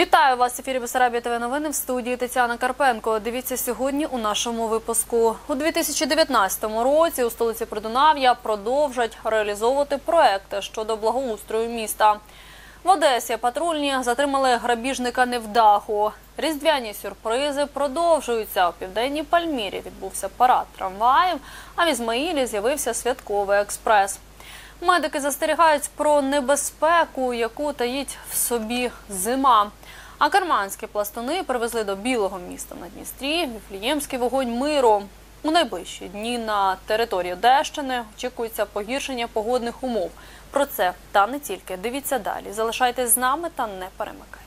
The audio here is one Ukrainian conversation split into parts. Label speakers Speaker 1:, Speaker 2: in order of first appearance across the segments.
Speaker 1: Вітаю вас ефірі Бесарабія ТВ новини в студії Тетяна Карпенко. Дивіться сьогодні у нашому випуску. У 2019 році у столиці Придунав'я продовжать реалізовувати проекти щодо благоустрою міста. В Одесі патрульні затримали грабіжника невдаху. Різдвяні сюрпризи продовжуються. У південній Пальмірі відбувся парад трамваїв, а в Ізмаїлі з'явився святковий експрес. Медики застерігають про небезпеку, яку таїть в собі зима. А карманські пластуни привезли до білого міста на Дністрі віфліємський вогонь миру. У найближчі дні на території Одещини очікується погіршення погодних умов. Про це та не тільки дивіться далі. Залишайтесь з нами та не перемикайтесь.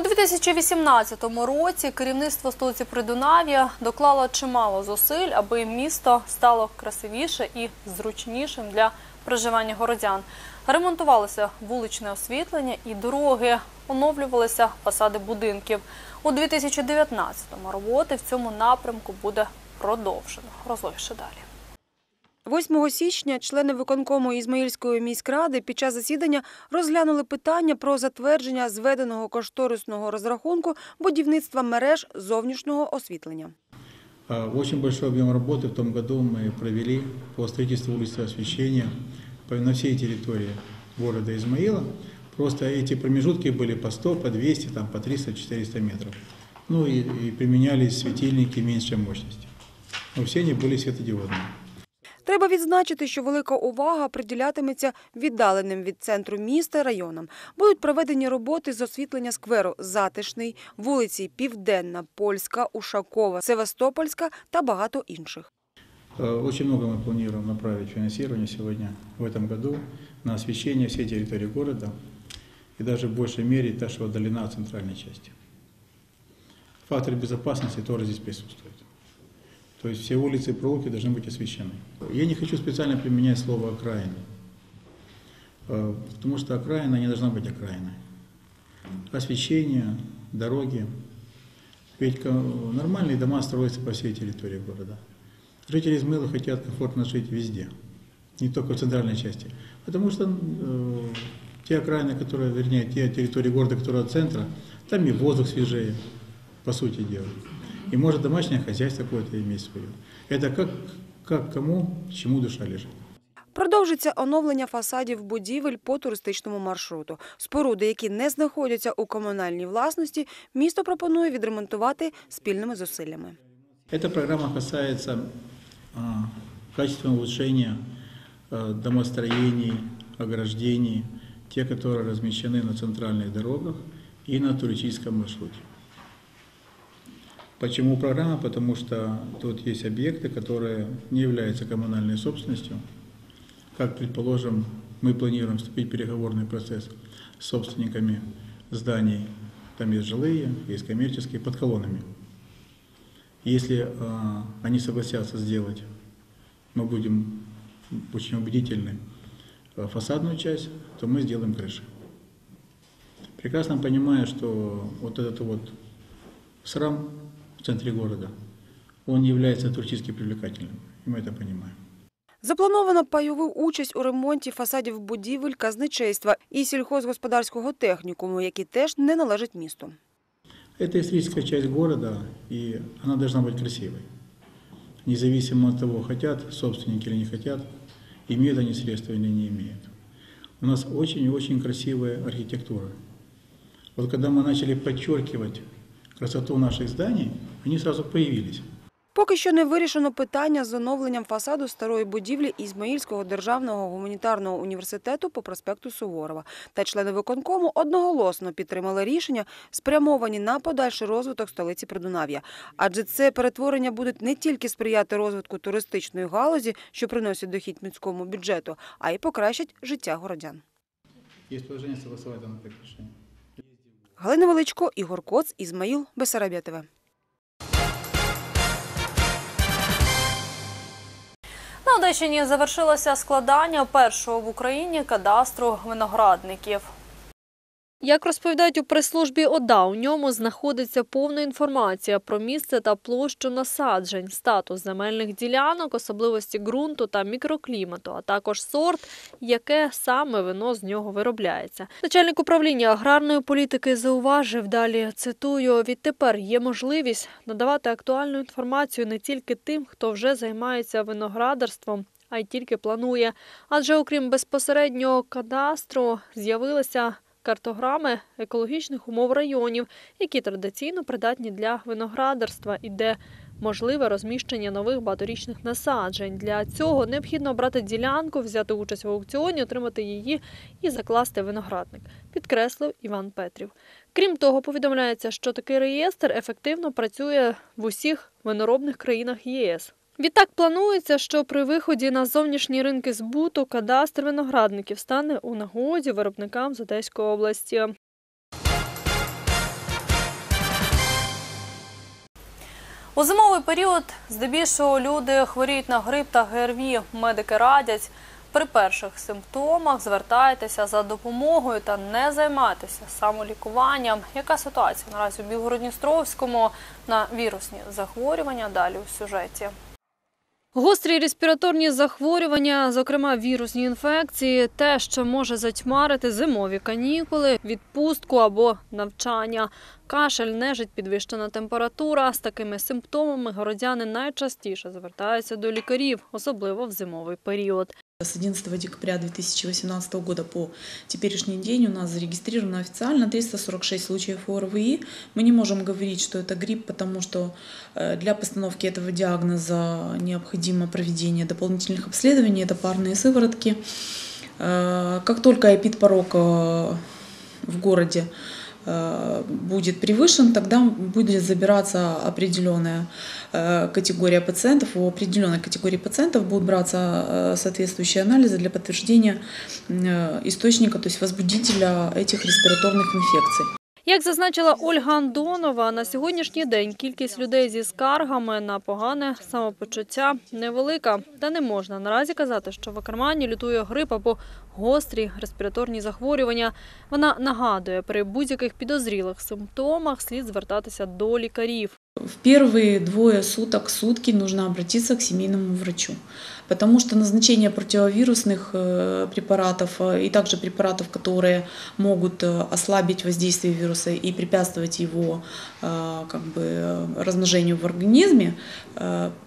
Speaker 1: У 2018 році керівництво столиці Придунав'я доклало чимало зусиль, аби місто стало красивіше і зручнішим для проживання городян. Ремонтувалося вуличне освітлення і дороги, оновлювалися фасади будинків. У 2019-му роботи в цьому напрямку буде продовжено. Розловіше далі.
Speaker 2: 8 січня члени виконкому Ізмаїльської міськради під час засідання розглянули питання про затвердження зведеного кошторисного розрахунку будівництва мереж зовнішнього освітлення.
Speaker 3: А, Очень большой объем работы в том году мы провели по строительству улицы освещения по- на всей территории города Измаила. Просто эти промежутки были по 100, по 200, там, по 300-400 метров. Ну и, и применялись светильники меньшей мощности. Но все они были светодиодные.
Speaker 2: Треба відзначити, що велика увага приділятиметься віддаленим від центру міста районам. Будуть проведені роботи з освітлення скверу Затишний, вулиці Південна, Польська, Ушакова, Севастопольська та багато інших.
Speaker 3: Э, Очень много мы планируем направить финансирование сегодня, в этом году, на освещение всей территории города и даже в большей мере та, что отдалена от центральной части. Фактор безопасности тоже здесь присутствует. То есть все улицы и проулки должны быть освещены. Я не хочу специально применять слово «окраины», э, потому что окраина не должна быть окраиной. Освещение, дороги. Ведь нормальные дома строятся по всей территории города. Жители Измыла хотят комфортно жить везде, не только в центральной части. Потому что э, те окраины, которые, вернее, те территории города, которые от центра, там и воздух свежее, по сути дела. И может домашнее хозяйство какое-то иметь свое. Это как, как кому, чему душа лежит.
Speaker 2: Продовжиться оновлення фасадів будівель по туристичному маршруту. Споруди, які не знаходяться у комунальній власності, місто пропонує відремонтувати спільними зусиллями.
Speaker 3: Эта программа касается а, качественного улучшения а, домостроений, ограждений, те, которые размещены на центральных дорогах и на туристическом маршруте. Почему программа? Потому что тут есть объекты, которые не являются коммунальной собственностью. Как, предположим, мы планируем вступить в переговорный процесс с собственниками зданий, там есть жилые, есть коммерческие, под колоннами. Если э, они согласятся сделать, мы будем очень убедительны, э, фасадную часть, то мы сделаем крыши. Прекрасно понимая, что вот этот вот срам в центре города, он не является туристически привлекательным, и мы это понимаем.
Speaker 2: Заплановано пайову участь у ремонті фасадів будівель казначейства і сільхозгосподарського технікуму, які теж не належать місту.
Speaker 3: Это историческая часть города, и она должна быть красивой. Независимо от того, хотят собственники или не хотят, имеют они средства или не имеют. У нас очень и очень красивая архитектура. Вот когда мы начали подчеркивать красоту наших зданий, они сразу появились.
Speaker 2: Поки що не вирішено питання з оновленням фасаду старої будівлі Ізмаїльського державного гуманітарного університету по проспекту Суворова. Та члени виконкому одноголосно підтримали рішення, спрямовані на подальший розвиток столиці Придунав'я. Адже це перетворення будуть не тільки сприяти розвитку туристичної галузі, що приносить дохід міському бюджету, а й покращать життя городян.
Speaker 3: Есть предложение согласовать данное прекращение.
Speaker 2: Галина Величко, Ігор Коц, Ізмаїл, Бесарабія ТВ.
Speaker 1: На Одещині завершилося складання першого в Україні кадастру виноградників. Як розповідають у прес-службі ОДА, у ньому знаходиться повна інформація про місце та площу насаджень, статус земельних ділянок, особливості ґрунту та мікроклімату, а також сорт, яке саме вино з нього виробляється. Начальник управління аграрної політики зауважив далі. Цитую: відтепер є можливість надавати актуальну інформацію не тільки тим, хто вже займається виноградарством. А й тільки планує, адже окрім безпосереднього кадастру з'явилися картограми екологічних умов районів, які традиційно придатні для виноградарства і де можливе розміщення нових багаторічних насаджень. Для цього необхідно обрати ділянку, взяти участь в аукціоні, отримати її і закласти виноградник, підкреслив Іван Петрів. Крім того, повідомляється, що такий реєстр ефективно працює в усіх виноробних країнах ЄС. Відтак планується, що при виході на зовнішні ринки збуту кадастр виноградників стане у нагоді виробникам з Одеської області. У зимовий період здебільшого люди хворіють на грип та ГРВІ. Медики радять при перших симптомах звертайтеся за допомогою та не займайтеся самолікуванням. Яка ситуація наразі у Білгородністровському на вірусні захворювання? Далі у сюжеті. Гострі респіраторні захворювання, зокрема вірусні інфекції, те, що може затьмарити зимові канікули, відпустку або навчання. Кашель, нежить, підвищена температура. З такими симптомами городяни найчастіше звертаються до лікарів, особливо в зимовий період.
Speaker 4: С 11 декабря 2018 года по теперешний день у нас зарегистрировано официально 346 случаев ОРВИ. Мы не можем говорить, что это грипп, потому что э, для постановки этого диагноза необходимо проведение дополнительных обследований, это парные сыворотки. Э, Как только эпидпорог э, в городе будет превышен, тогда будет забираться определенная э, категория пациентов. У определенной категории пациентов будут браться э, соответствующие анализы для подтверждения э, источника, то есть возбудителя этих респираторных инфекций.
Speaker 1: Як зазначила Ольга Андонова, на сьогоднішній день кількість людей зі скаргами на погане самопочуття невелика. Та не можна наразі казати, що в Акармані лютує грип або гострі респіраторні захворювання. Вона нагадує, при будь-яких підозрілих симптомах слід звертатися до лікарів.
Speaker 4: В первые двое суток, сутки нужно обратиться к семейному врачу, потому что назначение противовирусных э, препаратов э, и также препаратов, которые могут э, ослабить воздействие вируса и препятствовать его как бы, размножению в организме,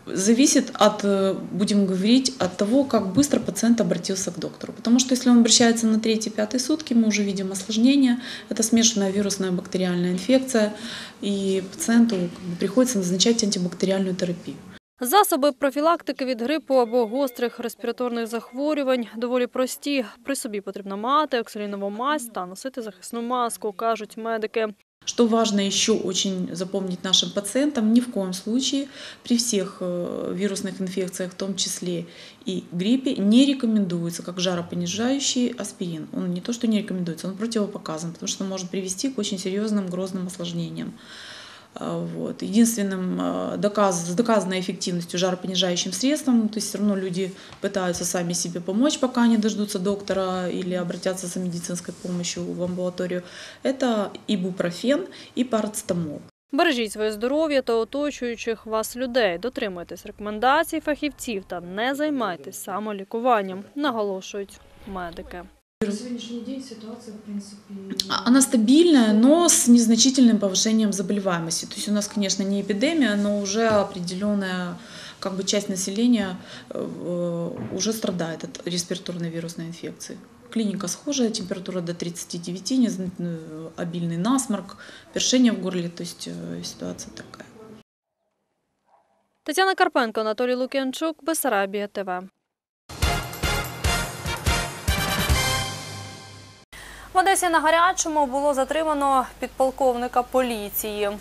Speaker 4: зависит от, будем говорить, от того, как быстро пациент обратился к доктору. Потому что если он обращается на третьи-пятые сутки, мы уже видим осложнение, это смешанная вирусная бактериальная инфекция, и пациенту как бы, приходится назначать антибактериальную терапию.
Speaker 1: Засоби профілактики від грипу або гострих респіраторних захворювань доволі прості. При собі потрібно мати оксалінову мазь та носити захисну маску, кажуть медики.
Speaker 4: Что важно еще очень запомнить нашим пациентам, ни в коем случае при всех э, вирусных инфекциях, в том числе и гриппе, не рекомендуется как жаропонижающий аспирин. Он не то, что не рекомендуется, он противопоказан, потому что может привести к очень серьезным грозным осложнениям. А, Вот. Единственным э, доказ, с доказанной эффективностью жаропонижающим средством, то есть все равно люди пытаются сами себе помочь, пока не дождутся доктора или обратятся за медицинской помощью в амбулаторию, это ибупрофен и парацетамол.
Speaker 1: Бережіть своє здоров'я та оточуючих вас людей. Дотримуйтесь рекомендацій фахівців та не займайтесь самолікуванням, наголошують медики.
Speaker 5: На сегодняшний день ситуация, в принципе...
Speaker 4: А- Она стабильная, но с незначительным повышением заболеваемости. То есть у нас, конечно, не эпидемия, но уже определенная как бы часть населения э, уже страдает от респираторной вирусной инфекции. Клиника схожая, температура до 39, незна- э, обильный насморк, першение в горле, то есть э, ситуация такая.
Speaker 1: Тетяна Карпенко, Анатолій Лук'янчук, Бесарабія ТВ. В Одесі на гарячому було затримано підполковника поліції.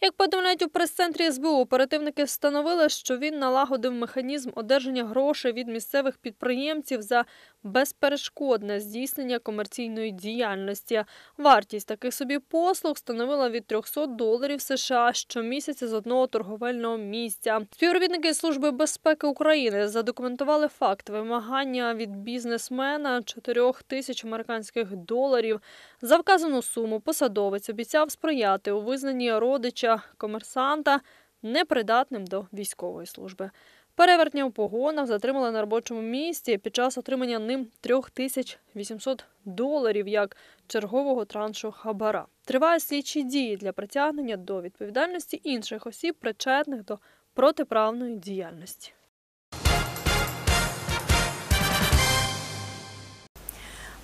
Speaker 1: Як повідомляють у прес-центрі СБУ, оперативники встановили, що він налагодив механізм одержання грошей від місцевих підприємців за безперешкодне здійснення комерційної діяльності. Вартість таких собі послуг становила від 300 доларів США щомісяця з одного торговельного місця. Співробітники Служби безпеки України задокументували факт вимагання від бізнесмена 4 тисяч американських доларів. За вказану суму посадовець обіцяв сприяти у визнанні родича комерсанта непридатним до військової служби. Перевертня у погонах затримали на робочому місці під час отримання ним 3800 доларів як чергового траншу хабара. Тривають слідчі дії для притягнення до відповідальності інших осіб, причетних до протиправної діяльності.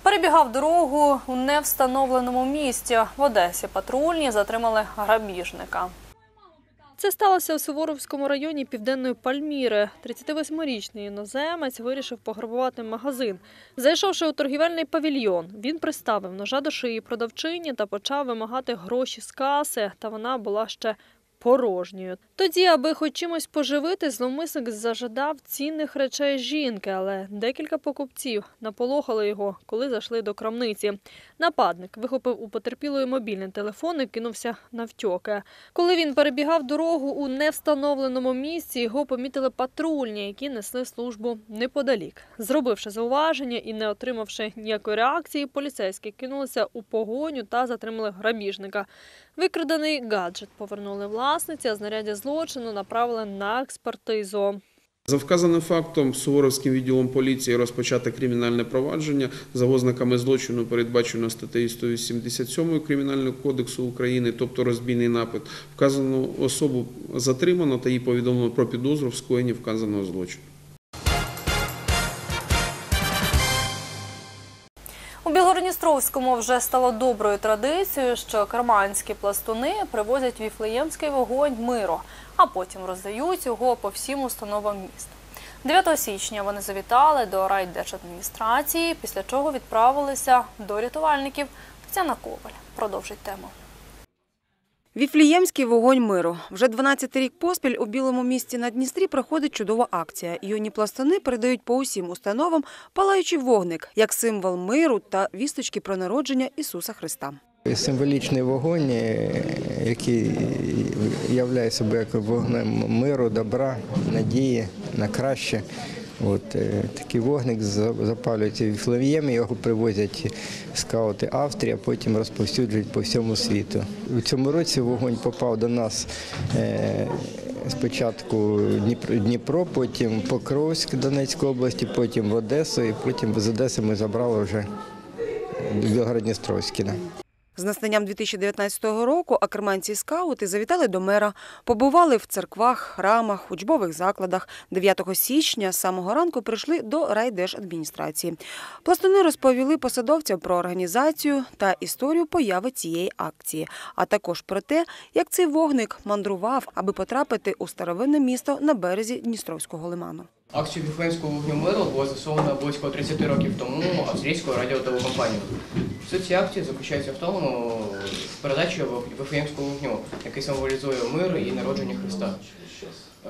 Speaker 1: Перебігав дорогу у невстановленому місці. В Одесі патрульні затримали грабіжника. Це сталося у Суворовському районі Південної Пальміри. 38-річний іноземець вирішив пограбувати магазин. Зайшовши у торгівельний павільйон, він приставив ножа до шиї продавчині та почав вимагати гроші з каси, та вона була ще порожньою. Тоді, аби хоч чимось поживити, зловмисник зажадав цінних речей жінки, але декілька покупців наполохали його, коли зайшли до крамниці. Нападник вихопив у потерпілої мобільний телефон і кинувся навтьоки. Коли він перебігав дорогу у невстановленому місці, його помітили патрульні, які несли службу неподалік. Зробивши зауваження і не отримавши ніякої реакції, поліцейські кинулися у погоню та затримали грабіжника. Викраданий гаджет повернули власниці, а знаряддя злочину направили на експертизу.
Speaker 6: За вказаним фактом Суворовським відділом поліції розпочати кримінальне провадження за ознаками злочину, передбачено статтею 187 Кримінального кодексу України, тобто розбійний напад. Вказану особу затримано та їй повідомлено про підозру в скоєнні вказаного злочину.
Speaker 1: Білгородністровському вже стало доброю традицією, що карманські пластуни привозять віфлеємський вогонь миру, а потім роздають його по всім установам міста. 9 січня вони завітали до райдержадміністрації, після чого відправилися до рятувальників. Тетяна Коваль продовжить тему.
Speaker 2: Віфліємський вогонь миру. Вже 12 рік поспіль у Білому місті на Дністрі проходить чудова акція. Юні пластуни передають по усім установам палаючий вогник як символ миру та вісточки про народження Ісуса Христа.
Speaker 7: Символічний вогонь, е, який являє себе як вогнем миру, добра, надії на краще. От, е, такий вогник за- запалюється в Віфлеємі, його привозять скаути Австрії, а потім розповсюджують по всьому світу. У цьому році вогонь попав до нас е, спочатку Дніпро, потім Покровськ Донецької області, потім в Одесу, і потім з Одеси ми забрали вже до Білгород-Дністровський.
Speaker 2: З настанням 2019 року акерманці скаути завітали до мера, побували в церквах, храмах, учбових закладах. 9 січня з самого ранку прийшли до райдержадміністрації. Пластуни розповіли посадовцям про організацію та історію появи цієї акції, а також про те, як цей вогник мандрував, аби потрапити у старовинне місто на березі Дністровського лиману.
Speaker 8: Акцію Віфлеємського вогню миру було засновано близько 30 років тому австрійською радіотелекомпанією. Суть цієї акції заключається в тому, передачі Віфлеємського вогню, який символізує мир і народження Христа. Е,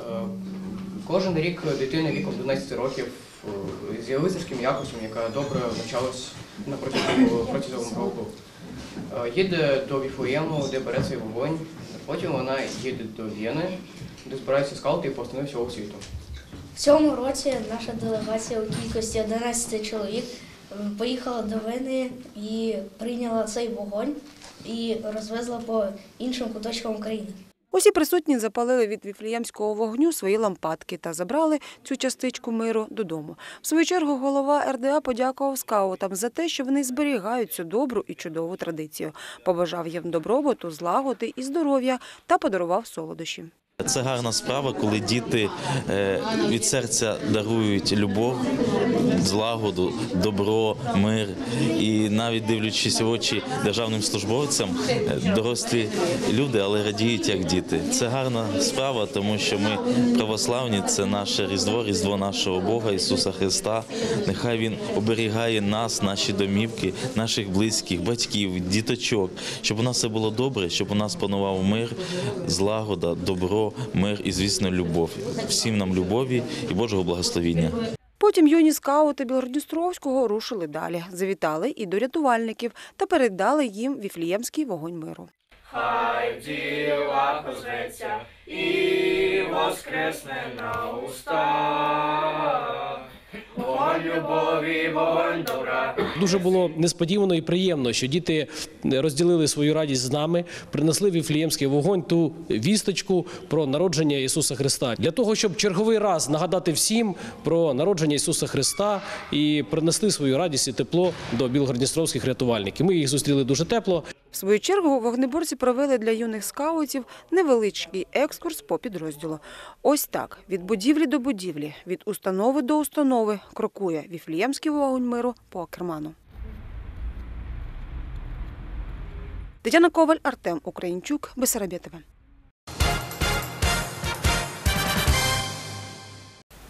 Speaker 8: Кожен рік дитина віком 12 років е, з єлизерським якостям, яка добре навчалась на протягом року. Е, Їде до Віфлеєму, де бере цей вогонь. Потім вона їде до Вєни, де збираються скаути і пластуни всього світу.
Speaker 9: В цьому році наша делегація у кількості 11 чоловік поїхала до Вени і прийняла цей вогонь і розвезла по іншим куточкам України.
Speaker 2: Усі присутні запалили від віфліємського вогню свої лампадки та забрали цю частичку миру додому. В свою чергу голова РДА подякував скаутам за те, що вони зберігають цю добру і чудову традицію. Побажав їм добробуту, злагоди і здоров'я та подарував солодощі.
Speaker 10: Це гарна справа, коли діти е, від серця дарують любов, злагоду, добро, мир. І навіть дивлячись в очі державним службовцям, е, дорослі люди, але радіють як діти. Це гарна справа, тому що ми православні, це наше різдво, різдво нашого Бога Ісуса Христа. Нехай Він оберігає нас, наші домівки, наших близьких, батьків, діточок, щоб у нас все було добре, щоб у нас панував мир, злагода, добро, мир і, звісно, любов. Всім нам любові і Божого благословіння.
Speaker 2: Потім юні скаути Білгородністровського рушили далі. Завітали і до рятувальників та передали їм віфліємський вогонь миру.
Speaker 11: Дуже було несподівано і приємно, що діти розділили свою радість з нами, принесли віфліємський вогонь ту вісточку про народження Ісуса Христа для того, щоб черговий раз нагадати всім про народження Ісуса Христа і принесли свою радість і тепло до білгородністровських рятувальників. Ми їх зустріли дуже тепло.
Speaker 2: В свою чергу вогнеборці провели для юних скаутів невеличкий екскурс по підрозділу. Ось так, від будівлі до будівлі, від установи до установи крокує віфліємський вогонь миру по Акерману. Тетяна Коваль, Артем Українчук, Бесарабєтове.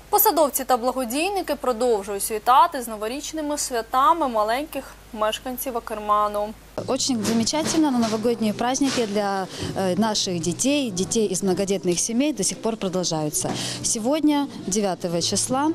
Speaker 1: Посадовці та благодійники продовжують вітати з новорічними святами маленьких мешканців Акерману.
Speaker 12: Очень замечательно, но новогодние праздники для э, наших детей, детей из многодетных семей до сих пор продолжаются. Сегодня, 9 числа,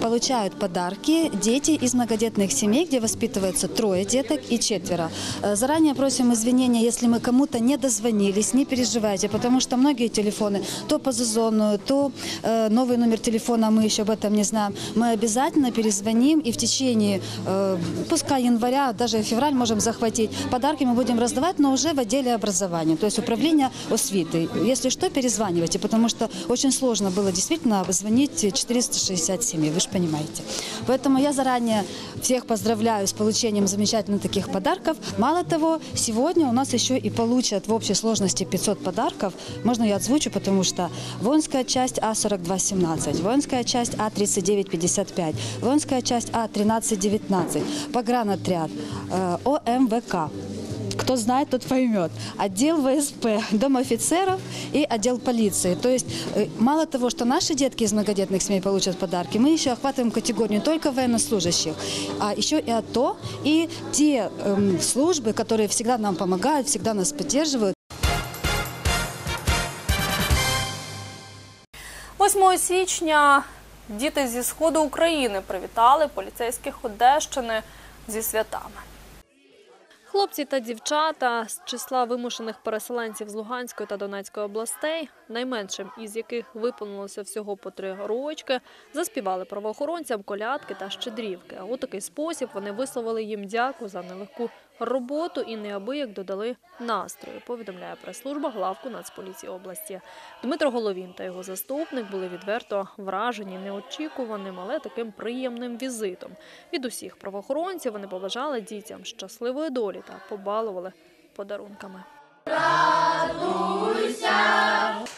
Speaker 12: получают подарки дети из многодетных семей, где воспитывается трое деток и четверо. Э, Заранее просим извинения, если мы кому-то не дозвонились, не переживайте, потому что многие телефоны то по сезону, то э, новый номер телефона мы еще об этом не знаем. Мы обязательно перезвоним и в течение, э, пускай января, даже февраль можем захватить. Подарки мы будем раздавать, но уже в отделе образования, то есть управление освиты. Если что, перезванивайте, потому что очень сложно было действительно звонить 460 семей, вы же понимаете. Поэтому я заранее всех поздравляю с получением замечательных таких подарков. Мало того, сегодня у нас еще и получат в общей сложности 500 подарков. Можно я озвучу, потому что воинская часть А4217, воинская часть А3955, воинская часть А1319, погранотряд, э, ОМВК. Кто знает, тот поймет. Отдел ВСП, Дом офицеров и отдел полиции. То есть э, мало того, что наши детки из многодетных семей получат подарки, мы еще охватываем категорию не только военнослужащих, а еще и АТО, и те эм, службы, которые всегда нам помогают, всегда нас поддерживают.
Speaker 1: 8 січня діти зі сходу України привітали поліцейських Одещини зі святами. Хлопці та дівчата з числа вимушених переселенців з Луганської та Донецької областей, найменшим із яких виповнилося всього по три рочки, заспівали правоохоронцям колядки та щедрівки. У такий спосіб вони висловили їм дяку за нелегку роботу і неабияк додали настрою, повідомляє прес-служба главку Нацполіції області. Дмитро Головін та його заступник були відверто вражені неочікуваним, але таким приємним візитом. Від усіх правоохоронців вони побажали дітям щасливої долі та побалували подарунками. –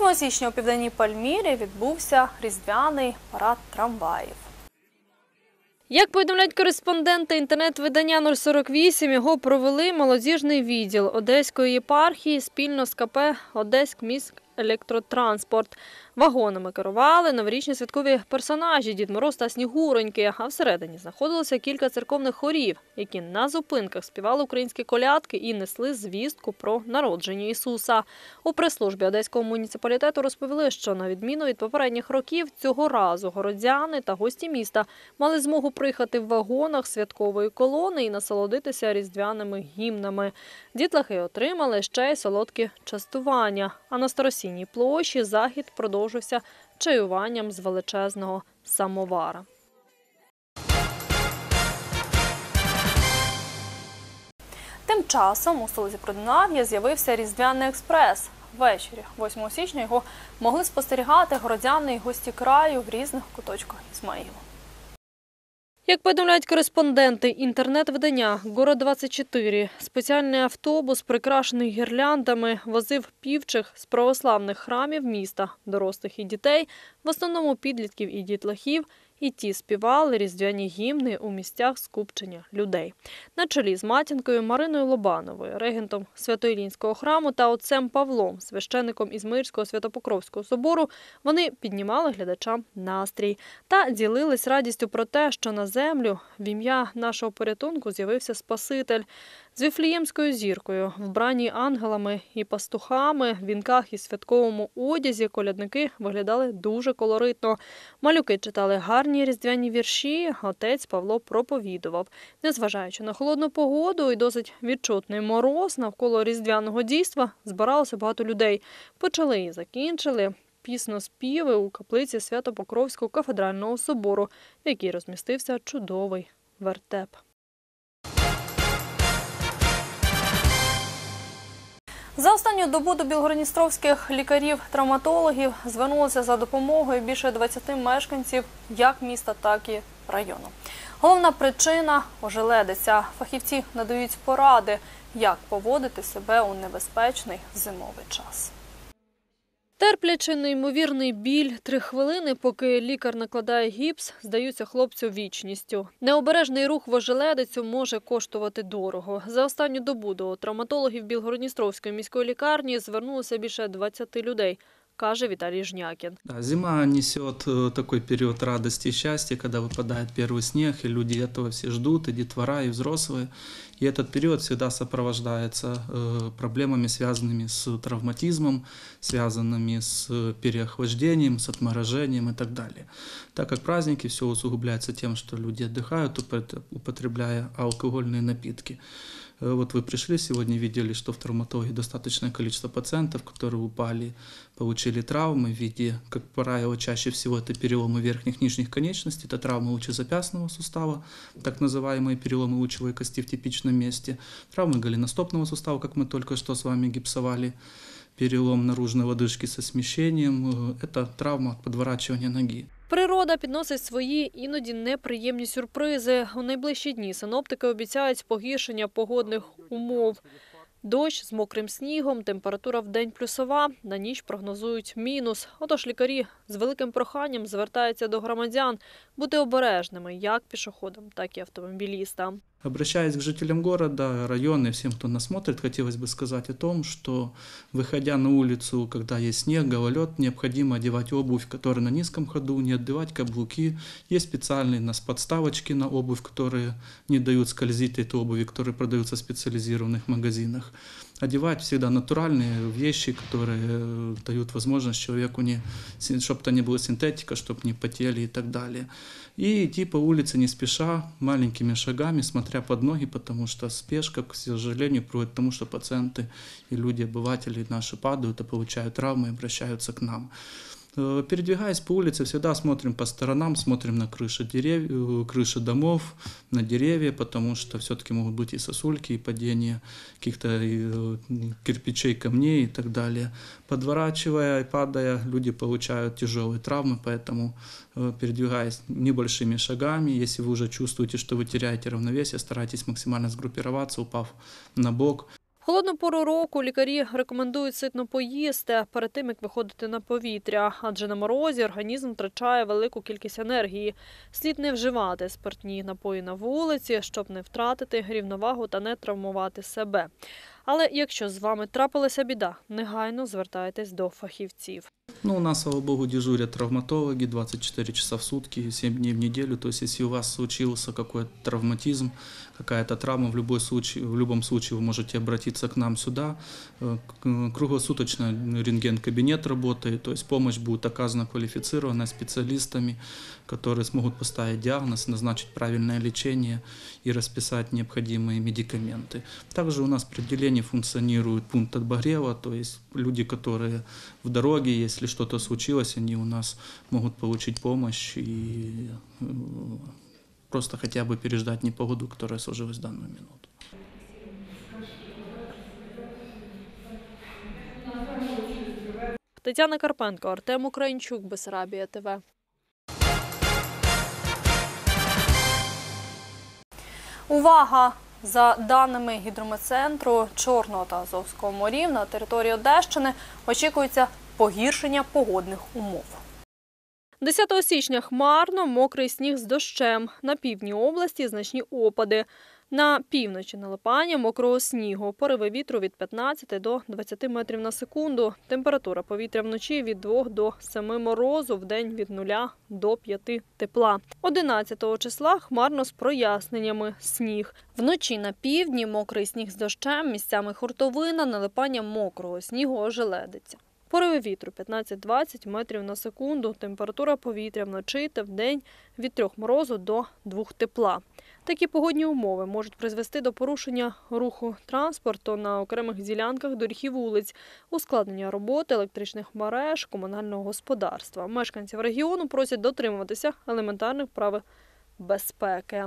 Speaker 1: 8 січня у південній Пальмірі відбувся різдвяний парад трамваїв. Як повідомляють кореспонденти інтернет-видання 048, його провели молодіжний відділ Одеської єпархії спільно з КП «Одеськміськ електротранспорт. Вагонами керували новорічні святкові персонажі Дід Мороз та Снігуроньки, а всередині знаходилося кілька церковних хорів, які на зупинках співали українські колядки і несли звістку про народження Ісуса. У прес-службі Одеського муніципалітету розповіли, що на відміну від попередніх років, цього разу городяни та гості міста мали змогу приїхати в вагонах святкової колони і насолодитися різдвяними гімнами. Дітлахи отримали ще й солодкі частування. А на Старосінній площі захід продовжився чаюванням з величезного самовара. Тим часом у столиці Продинав'я з'явився Різдвяний експрес. ввечері 8 січня його могли спостерігати городяни і гості краю в різних куточках Ізмаїла. Як повідомляють кореспонденти інтернет-видання «Город-24», спеціальний автобус, прикрашений гірляндами, возив півчих з православних храмів міста, дорослих і дітей, в основному підлітків і дітлахів, і ті співали різдвяні гімни у місцях скупчення людей. На чолі з матінкою Мариною Лобановою, регентом Свято-Ілінського храму та отцем Павлом, священником Ізмаїльського Святопокровського собору, вони піднімали глядачам настрій та ділились радістю про те, що на землю в ім'я нашого порятунку з'явився Спаситель. З віфліємською зіркою, вбрані ангелами і пастухами, в вінках і святковому одязі колядники виглядали дуже колоритно. Малюки читали гарні різдвяні вірші, отець Павло проповідував. Незважаючи на холодну погоду і досить відчутний мороз, навколо різдвяного дійства збиралося багато людей. Почали і закінчили пісноспіви у каплиці Свято-Покровського кафедрального собору, в якій розмістився чудовий вертеп. За останню добу до білгородністровських лікарів-травматологів звернулося за допомогою більше 20 мешканців як міста, так і району. Головна причина ожеледиця. Фахівці надають поради, як поводити себе у небезпечний зимовий час. Терплячи неймовірний біль, три хвилини, поки лікар накладає гіпс, здаються хлопцю вічністю. Необережний рух вожеледицю може коштувати дорого. За останню добу до травматологів Білгородністровської міської лікарні звернулося більше 20 людей, каже Віталій Жнякін.
Speaker 13: Да, зима несет э, такой период радости и счастья, когда выпадает первый снег, и люди этого все ждут, и детвора, и взрослые. И этот период всегда сопровождается э, проблемами, связанными с травматизмом, связанными с переохлаждением, с отморожением и так далее. Так как праздники, все усугубляется тем, что люди отдыхают, упот- употребляя алкогольные напитки. Э, Вот вы пришли сегодня, видели, что в травматологии достаточное количество пациентов, которые упали, получили травмы в виде, как правило, чаще всего это переломы верхних нижних конечностей, это травмы лучезапястного сустава, так называемые переломы лучевой кости в типичном месте, травмы голеностопного сустава, как мы только что с вами гипсовали, перелом наружной лодыжки со смещением, э, это травма от подворачивания ноги.
Speaker 1: Природа підносить свої іноді неприємні сюрпризи. У найближчі дні синоптики обіцяють погіршення погодних умов. Дощ з мокрим снігом, температура в день плюсова, на ніч прогнозують мінус. Отож лікарі з великим проханням звертаються до громадян бути обережними як пішоходам, так і автомобілістам.
Speaker 13: Обращаясь к жителям города, района и всем, кто нас смотрит, хотелось бы сказать о том, что выходя на улицу, когда есть снег, гололед, необходимо одевать обувь, которая на низком ходу, не отдавать каблуки. Есть специальные у нас подставочки на обувь, которые не дают скользить этой обуви, которые продаются в специализированных магазинах. Одевать всегда натуральные вещи, которые э, дают возможность человеку, не, чтобы это не было синтетика, чтобы не потели и так далее. И идти по улице не спеша, маленькими шагами, смотря под ноги, потому что спешка, к сожалению, приводит к тому, что пациенты и люди, обыватели наши падают и получают травмы и обращаются к нам. Э, Передвигаясь по улице, всегда смотрим по сторонам, смотрим на крыши, дерев... э, крыши домов, на деревья, потому что все-таки могут быть и сосульки, и падение каких-то э, кирпичей, камней и так далее. Подворачивая и падая, люди получают тяжелые травмы, поэтому передвигаясь небольшими шагами, если вы уже чувствуете, что вы теряете равновесие, старайтесь максимально сгруппироваться, упав на бок,
Speaker 1: холодну пору року лікарі рекомендують ситно поїсти перед тим, як виходити на повітря, адже на морозі організм втрачає велику кількість енергії. Слід не вживати спиртні напої на вулиці, щоб не втратити рівновагу та не травмувати себе. Але якщо з вами трапилася біда, негайно звертайтесь до фахівців.
Speaker 13: Ну, у нас, слава богу, дежурят травматологи 24 часа в сутки, 7 дней в неделю. То есть, если у вас случился какой-то травматизм, какая-то травма, в, любой случай, в любом случае вы можете обратиться к нам сюда. Э, к- Круглосуточно рентген-кабинет работает, то есть помощь будет оказана квалифицированная специалистами, которые смогут поставить диагноз, назначить правильное лечение и расписать необходимые медикаменты. Также у нас при отделении функционирует пункт отбогрева, то есть люди, которые в дороге, если что-то случилось, они у нас могут получить помощь и э, просто хотя бы переждать непогоду, которая сложилась в данную минуту.
Speaker 1: Тетяна Карпенко, Артем Українчук, Бесарабія ТВ. Увага! За даними гідрометцентру Чорного та Азовського морів на території Одещини очікується погіршення погодних умов. 10 січня хмарно, мокрий сніг з дощем. На півдні області значні опади. На півночі налипання мокрого снігу, пориви вітру від 15 до 20 метрів на секунду. Температура повітря вночі від 2 до 7 морозу, в день від 0 до 5 тепла. 11 числа хмарно з проясненнями сніг. Вночі на півдні мокрий сніг з дощем, місцями хуртовина, налипання мокрого снігу ожеледиться. Пориви вітру 15-20 метрів на секунду. Температура повітря вночі та вдень від 3 морозу до 2 тепла. Такі погодні умови можуть призвести до порушення руху транспорту на окремих ділянках доріг і вулиць, ускладнення роботи електричних мереж, комунального господарства. Мешканців регіону просять дотримуватися елементарних правил безпеки.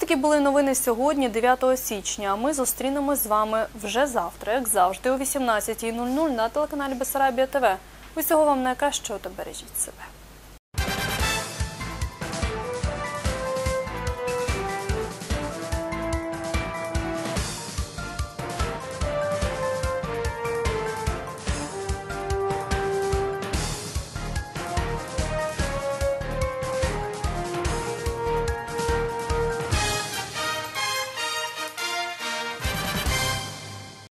Speaker 1: Такі були новини сьогодні, 9 січня. Ми зустрінемось з вами вже завтра, як завжди, о 18.00 на телеканалі Бесарабія ТВ. Усього вам найкращого та бережіть себе.